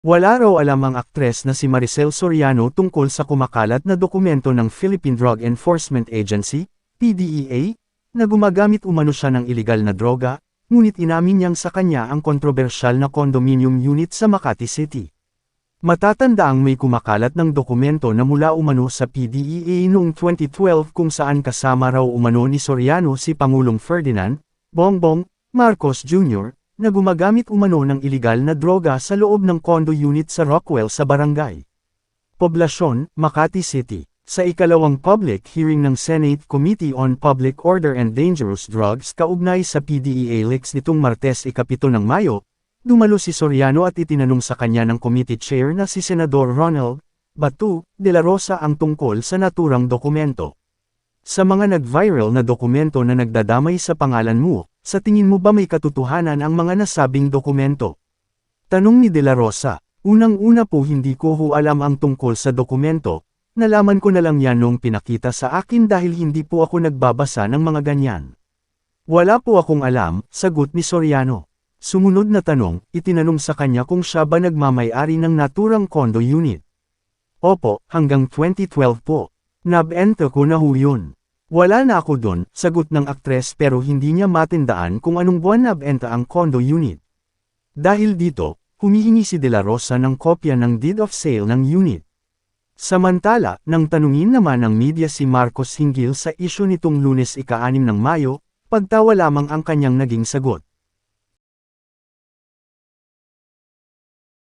Wala raw alam ang aktres na si Maricel Soriano tungkol sa kumakalat na dokumento ng Philippine Drug Enforcement Agency, PDEA, na gumagamit umano siya ng ilegal na droga, ngunit inamin niyang sa kanya ang kontrobersyal na condominium unit sa Makati City. Matatandaang may kumakalat ng dokumento na mula umano sa PDEA noong 2012 kung saan kasama raw umano ni Soriano si Pangulong Ferdinand, Bongbong, Marcos Jr., na gumagamit umano ng ilegal na droga sa loob ng condo unit sa Rockwell sa barangay. Poblasyon, Makati City. Sa ikalawang public hearing ng Senate Committee on Public Order and Dangerous Drugs kaugnay sa PDEA leaks nitong Martes ikapito ng Mayo, dumalo si Soriano at itinanong sa kanya ng committee chair na si Senador Ronald Batu de la Rosa ang tungkol sa naturang dokumento. Sa mga nag-viral na dokumento na nagdadamay sa pangalan mo, sa tingin mo ba may katotohanan ang mga nasabing dokumento? Tanong ni De La Rosa, unang-una po hindi ko ho alam ang tungkol sa dokumento, nalaman ko na lang yan nung pinakita sa akin dahil hindi po ako nagbabasa ng mga ganyan. Wala po akong alam, sagot ni Soriano. Sumunod na tanong, itinanong sa kanya kung siya ba nagmamayari ng naturang condo unit. Opo, hanggang 2012 po. Nabenta ko na ho yun. Wala na ako dun, sagot ng aktres pero hindi niya matindaan kung anong buwan nabenta ang condo unit. Dahil dito, humihingi si De La Rosa ng kopya ng deed of sale ng unit. Samantala, nang tanungin naman ng media si Marcos hinggil sa isyu nitong lunes ika-6 ng Mayo, pagtawa lamang ang kanyang naging sagot.